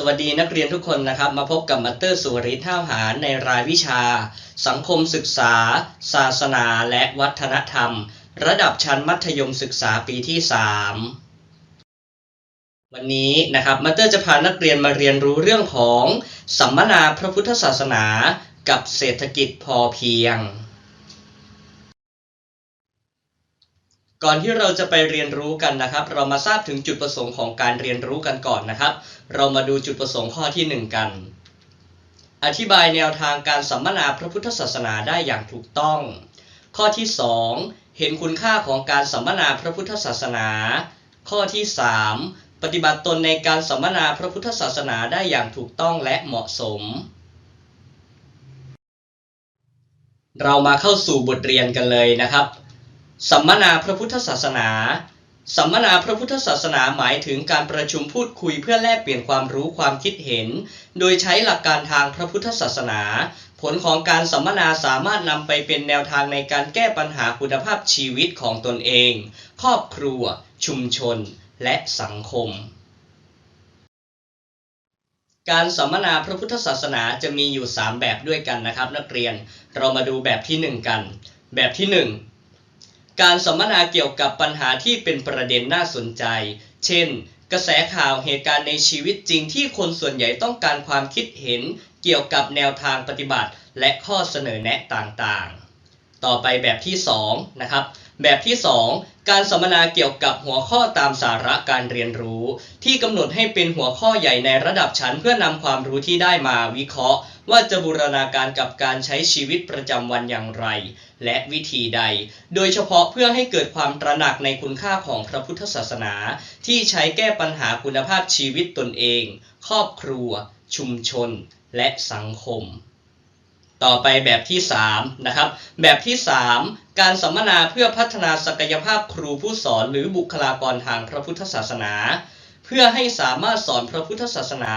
สวัสดีนักเรียนทุกคนนะครับมาพบกับมัตเตอร์สุวริตท่าหารในรายวิชา สังคมศึกษา ศาสนาและวัฒนธรรม ระดับชั้นมัธยมศึกษาปีที่ 3 วันนี้นะครับมัตเตอร์จะพานักเรียนมาเรียนรู้เรื่องของสัมมนาพระพุทธศาสนา กับเศรษฐกิจพอเพียง ก่อนที่เราจะไปเรียนรู้กันนะครับ เรามาทราบถึงจุดประสงค์ของการเรียนรู้กันก่อนนะครับ เรามาดูจุดประสงค์ข้อที่ 1 กัน อธิบายแนวทางการสัมมนาพระพุทธศาสนาได้อย่างถูกต้อง ข้อที่ 2 เห็นคุณค่าของการสัมมนาพระพุทธศาสนา ข้อที่ 3 ปฏิบัติตนในการสัมมนาพระพุทธศาสนาได้อย่างถูกต้องและเหมาะสม เรามาเข้าสู่บทเรียนกันเลยนะครับ สัมมนาพระพุทธศาสนา สัมมนาพระพุทธศาสนาหมายถึงการประชุมพูดคุยเพื่อแลกเปลี่ยนความรู้ความคิดเห็น โดยใช้หลักการทางพระพุทธศาสนา ผลของการสัมมนาสามารถนำไปเป็นแนวทางในการแก้ปัญหาคุณภาพชีวิตของตนเอง ครอบครัว ชุมชน และสังคมการสัมมนาพระพุทธศาสนาจะมีอยู่ 3 แบบด้วยกันนะครับ นักเรียน เรามาดูแบบที่ 1 กัน แบบที่ 1 การสัมมนาเกี่ยวกับปัญหาที่เป็นประเด็นน่าสนใจ เช่น กระแสข่าวเหตุการณ์ในชีวิตจริงที่คนส่วนใหญ่ต้องการความคิดเห็น เกี่ยวกับแนวทางปฏิบัติ และข้อเสนอแนะต่างๆ ต่อไปแบบที่2นะครับ แบบที่ 2 การสัมมนาเกี่ยวกับหัวข้อตามสาระการเรียนรู้ ที่กำหนดให้เป็นหัวข้อใหญ่ในระดับชั้นเพื่อนำความรู้ที่ได้มาวิเคราะห์ ว่าจะบูรณาการกับการใช้ชีวิตประจำวันอย่างไร และวิธีใด โดยเฉพาะเพื่อให้เกิดความตระหนักในคุณค่าของพระพุทธศาสนา ที่ใช้แก้ปัญหาคุณภาพชีวิตตนเอง ครอบครัว ชุมชน และสังคม ต่อไปแบบที่3นะครับแบบที่ 3 การสัมมนาเพื่อพัฒนาศักยภาพครูผู้สอนหรือบุคลากรทางพระพุทธศาสนาเพื่อให้สามารถสอนพระพุทธศาสนา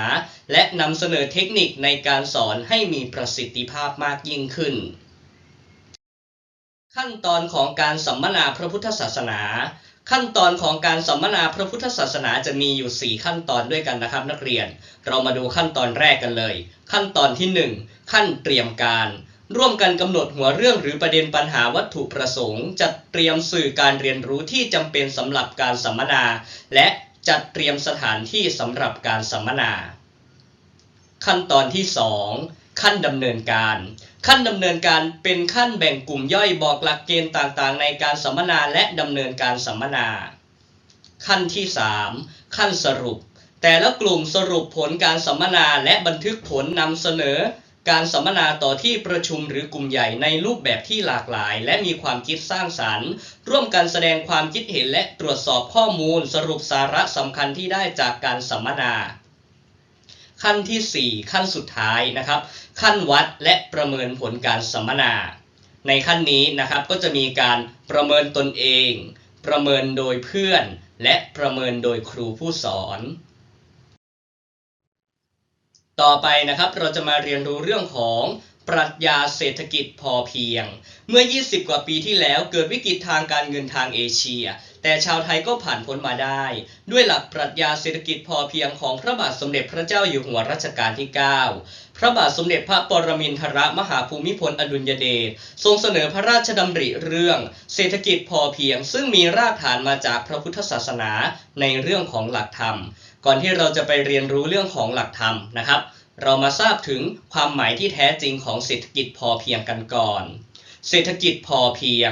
และนำเสนอเทคนิคในการสอนให้มีประสิทธิภาพมากยิ่งขึ้น ขั้นตอนของการสัมมนาพระพุทธศาสนา ขั้นตอนของการสัมมนาพระพุทธศาสนาจะมีอยู่ 4 ขั้นตอนด้วยกันนะครับนักเรียน เรามาดูขั้นตอนแรกกันเลย ขั้นตอนที่ 1 ขั้นเตรียมการ ร่วมกันกำหนดหัวเรื่องหรือประเด็นปัญหาวัตถุประสงค์ จัดเตรียมสื่อการเรียนรู้ที่จำเป็นสำหรับการสัมมนา และจัดเตรียมสถานที่สำหรับการสัมมนา ขั้นตอนที่ 2 ขั้นดำเนินการ ขั้นดำเนินการเป็นขั้นแบ่งกลุ่มย่อยบอกหลักเกณฑ์ต่างๆ ในการสัมมนาและดำเนินการสัมมนา ขั้นที่ 3 ขั้นสรุป แต่ละกลุ่มสรุปผลการสัมมนาและบันทึกผลนำเสนอ การสัมมนาต่อที่ประชุมหรือกลุ่มใหญ่ในรูปแบบที่หลากหลาย และมีความคิดสร้างสรรค์ ร่วมกันแสดงความคิดเห็นและตรวจสอบข้อมูลสรุปสาระสำคัญที่ได้จากการสัมมนา ขั้นทีสี่ 4 ขั้นสุดท้ายนะครับ ขั้นวัดและประเมินผลการสัมมนา ในขั้นนี้นะครับก็จะมีการประเมินตนเอง ประเมินโดยเพื่อน และประเมินโดยครูผู้สอน ต่อไปนะครับเราจะมาเรียนรู้เรื่องของปรัชญาเศรษฐกิจพอเพียง เมื่อ 20 กว่าปีที่แล้วเกิดวิกฤตทางการเงินทางเอเชีย แต่ชาวไทยก็ผ่านพ้นมาได้ ด้วยหลักปรัชญาเศรษฐกิจพอเพียงของพระบาทสมเด็จพระเจ้าอยู่หัวรัชกาลที่ 9 พระบาทสมเด็จพระปรมินทรมหาภูมิพลอดุลยเดชทรงเสนอพระราชดำริเรื่อง เศรษฐกิจพอเพียง ซึ่งมีรากฐานมาจากพระพุทธศาสนาในเรื่องของหลักธรรม ก่อนที่เราจะไปเรียนรู้เรื่องของหลักธรรมนะครับ เรามาทราบถึงความหมายที่แท้จริงของเศรษฐกิจพอเพียงกันก่อน เศรษฐกิจพอเพียง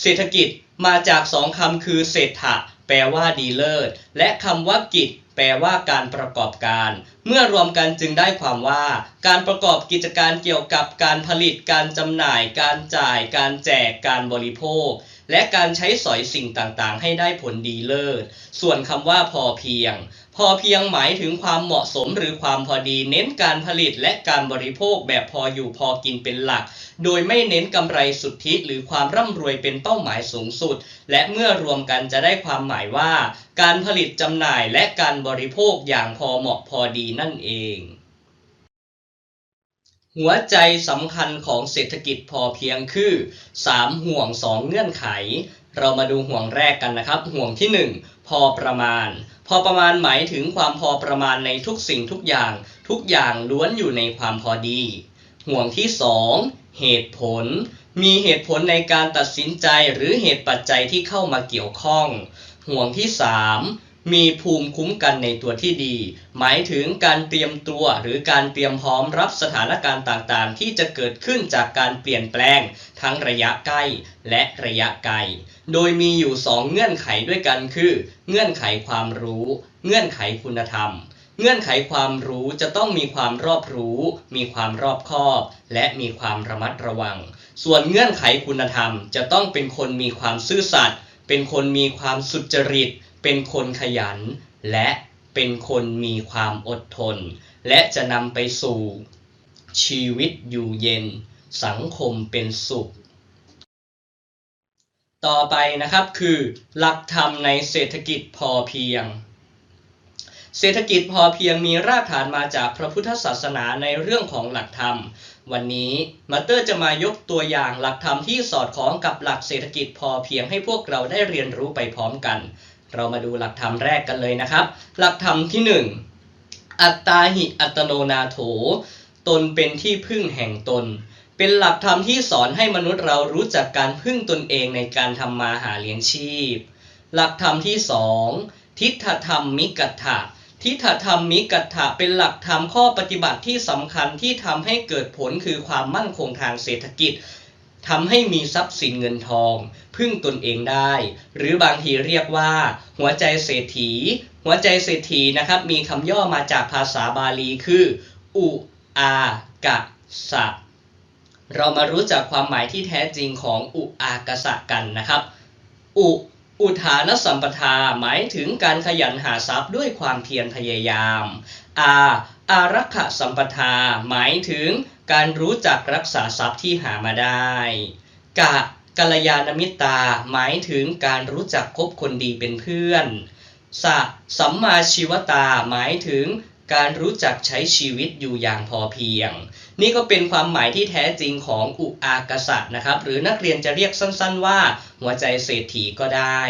เศรษฐกิจ มาจากสองคำคือเศรษฐะแปลว่าดีเลิศและคำว่ากิจ แปลว่าการประกอบการ เมื่อรวมกันจึงได้ความว่า การประกอบกิจการเกี่ยวกับการผลิต การจำหน่าย การจ่าย การแจก การบริโภค และการใช้สอยสิ่งต่างๆ ให้ได้ผลดีเลิศ ส่วนคำว่าพอเพียง พอเพียงหมายถึงความเหมาะสมหรือความพอดี เน้นการผลิตและการบริโภคแบบพออยู่พอกินเป็นหลัก โดยไม่เน้นกำไรสุทธิหรือความร่ำรวยเป็นเป้าหมายสูงสุด และเมื่อรวมกันจะได้ความหมายว่า การผลิตจำหน่ายและการบริโภคอย่างพอเหมาะพอดีนั่นเอง หัวใจสำคัญของเศรษฐกิจพอเพียงคือ 3 ห่วง 2 เงื่อนไข เรามาดูห่วงแรกกันนะครับ ห่วงที่ 1 พอประมาณ พอประมาณหมายถึงความพอประมาณในทุกสิ่งทุกอย่าง ทุกอย่างล้วนอยู่ในความพอดี ห่วงที่สองเหตุผล มีเหตุผลในการตัดสินใจหรือเหตุปัจจัยที่เข้ามาเกี่ยวข้อง ห่วงที่สา มีภูมิคุ้มกันในตัวที่ดี หมายถึงการเตรียมตัวหรือการเตรียมพร้อมรับสถานการณ์ต่างๆ ที่จะเกิดขึ้นจากการเปลี่ยนแปลง ทั้งระยะใกล้และระยะไกล โดยมีอยู่สองเงื่อนไขด้วยกันคือ เงื่อนไขความรู้ เงื่อนไขคุณธรรม เงื่อนไขความรู้จะต้องมีความรอบรู้ มีความรอบคอบ และมีความระมัดระวัง ส่วนเงื่อนไขคุณธรรมจะต้องเป็นคนมีความซื่อสัตย์เป็นคนมีความสุจริต เป็นคนขยัน และเป็นคนมีความอดทน และจะนำไปสู่ชีวิตอยู่เย็น สังคมเป็นสุข ต่อไปนะครับคือ หลักธรรมในเศรษฐกิจพอเพียง เศรษฐกิจพอเพียงมีรากฐานมาจากพระพุทธศาสนาในเรื่องของหลักธรรม วันนี้มาเตอร์จะมายกตัวอย่างหลักธรรมที่สอดคล้องกับหลักเศรษฐกิจพอเพียงให้พวกเราได้เรียนรู้ไปพร้อมกัน เรามาดูหลักธรรมแรกกันเลยนะครับ หลักธรรมที่ 1 อัตตาหิอัตโนนาโถ ตนเป็นที่พึ่งแห่งตน เป็นหลักธรรมที่สอนให้มนุษย์เรารู้จักการพึ่งตนเองในการทำมาหาเลี้ยงชีพ หลักธรรมที่สองทิฏฐธรรมมิกัตถะทิฏฐธรรมมิกัตถะเป็นหลักธรรมข้อปฏิบัติที่สำคัญที่ทำให้เกิดผลคือความมั่นคงทางเศรษฐกิจ ทำให้มีทรัพย์สินเงินทอง พึ่งตนเองได้ หรือบางทีเรียกว่า หัวใจเศรษฐี หัวใจเศรษฐีนะครับมีคำย่อมาจากภาษาบาลีคืออุอากะสะเรามารู้จักความหมายที่แท้จริงของอุอากษะกันนะครับ อุอุทานสัมปทาหมายถึงการขยันหาทรัพย์ด้วยความเพียรพยายาม อาอารักขสัมปทาหมายถึง การรู้จักรักษาทรัพย์ที่หามาได้ กะกัลยาณมิตาหมายถึงการรู้จักคบคนดีเป็นเพื่อน สะสัมมาชีวตาหมายถึงการรู้จักใช้ชีวิตอยู่อย่างพอเพียง นี่ก็เป็นความหมายที่แท้จริงของอุอากษัตริย์นะครับ หรือนักเรียนจะเรียกสั้นๆว่า หัวใจเศรษฐีก็ได้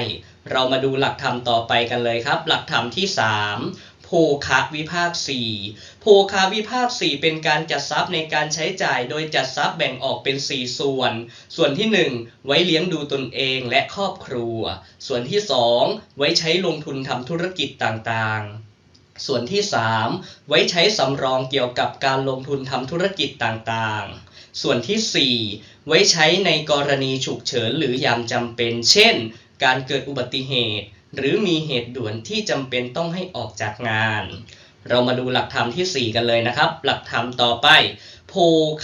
เรามาดูหลักธรรมต่อไปกันเลยครับ หลักธรรมที่ 3 ภคะวิภาค4โภคาวิภาค4เป็นการจัดทรัพย์ในการใช้จ่าย โดยจัดทรัพย์แบ่งออกเป็น4ส่วน ส่วนที่1ไว้เลี้ยงดูตนเองและครอบครัว ส่วนที่2ไว้ใช้ลงทุนทำธุรกิจต่างๆส่วนที่ 3 ไว้ใช้สำรองเกี่ยวกับการลงทุนทำธุรกิจต่างๆ ส่วนที่ 4 ไว้ใช้ในกรณีฉุกเฉินหรือยามจำเป็น เช่น การเกิดอุบัติเหตุ หรือมีเหตุด่วนที่จำเป็นต้องให้ออกจากงาน เรามาดูหลักธรรมที่ 4 กันเลยนะครับ หลักธรรมต่อไป โภ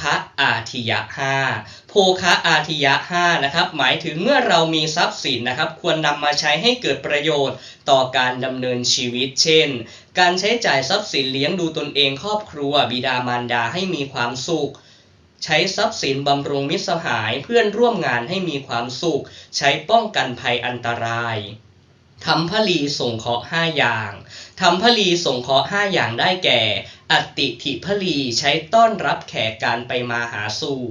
คะอาทิยะ5โภคะอาทิยะ5นะครับหมายถึงเมื่อเรามีทรัพย์สินนะครับ ควรนำมาใช้ให้เกิดประโยชน์ ต่อการดำเนินชีวิต เช่น การใช้จ่ายทรัพย์สินเลี้ยงดูตนเองครอบครัว บิดามารดาให้มีความสุขใช้ทรัพย์สินบำรุงมิตรสหายเพื่อนร่วมงานให้มีความสุข ใช้ป้องกันภัยอันตราย ทำพลีสงเคราะห์ห้าอย่างทำพลีสงเคราะห์ห้าอย่างได้แก่ อัติถิพลีใช้ต้อนรับแขกการไปมาหาสู่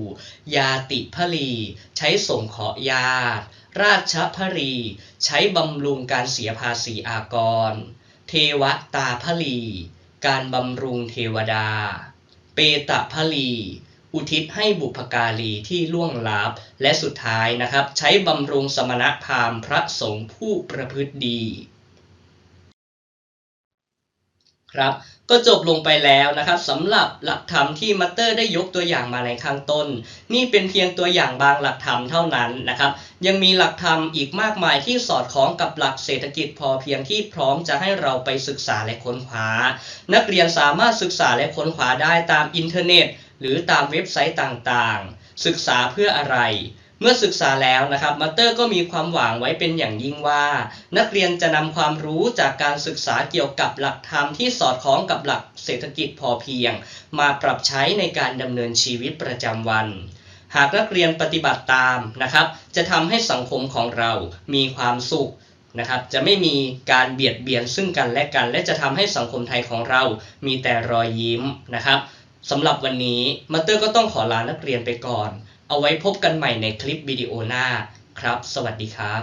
ยาติพลีใช้สงเคราะห์ญาติ ราชพลีใช้บำรุงการเสียภาษีอากร เทวตาพลีการบำรุงเทวดา เปตพลี อุทิศให้บุพการีที่ล่วงลับและสุดท้ายนะครับ ใช้บำรุงสมณพราหมณ์พระสงฆ์ผู้ประพฤติดีครับก็จบลงไปแล้วนะครับสำหรับหลักธรรมที่มัตเตอร์ได้ยกตัวอย่างมาในข้างต้น นี่เป็นเพียงตัวอย่างบางหลักธรรมเท่านั้นนะครับ ยังมีหลักธรรมอีกมากมายที่สอดคล้องกับหลักเศรษฐกิจพอเพียงที่พร้อมจะให้เราไปศึกษาและค้นคว้า นักเรียนสามารถศึกษาและค้นคว้าได้ตามอินเทอร์เน็ต หรือตามเว็บไซต์ต่างๆ ศึกษาเพื่ออะไร เมื่อศึกษาแล้วนะครับมัตเตอร์ก็มีความหวังไว้เป็นอย่างยิ่งว่า นักเรียนจะนำความรู้จากการศึกษาเกี่ยวกับหลักธรรมที่สอดคล้องกับหลักเศรษฐกิจพอเพียง มาปรับใช้ในการดำเนินชีวิตประจำวันหากนักเรียนปฏิบัติตามนะครับ จะทำให้สังคมของเรามีความสุขนะครับ จะไม่มีการเบียดเบียนซึ่งกันและกัน และจะทำให้สังคมไทยของเรามีแต่รอยยิ้มนะครับ สำหรับวันนี้มัตเตอร์ก็ต้องขอลานักเรียนไปก่อน เอาไว้พบกันใหม่ในคลิปวิดีโอหน้าครับ สวัสดีครับ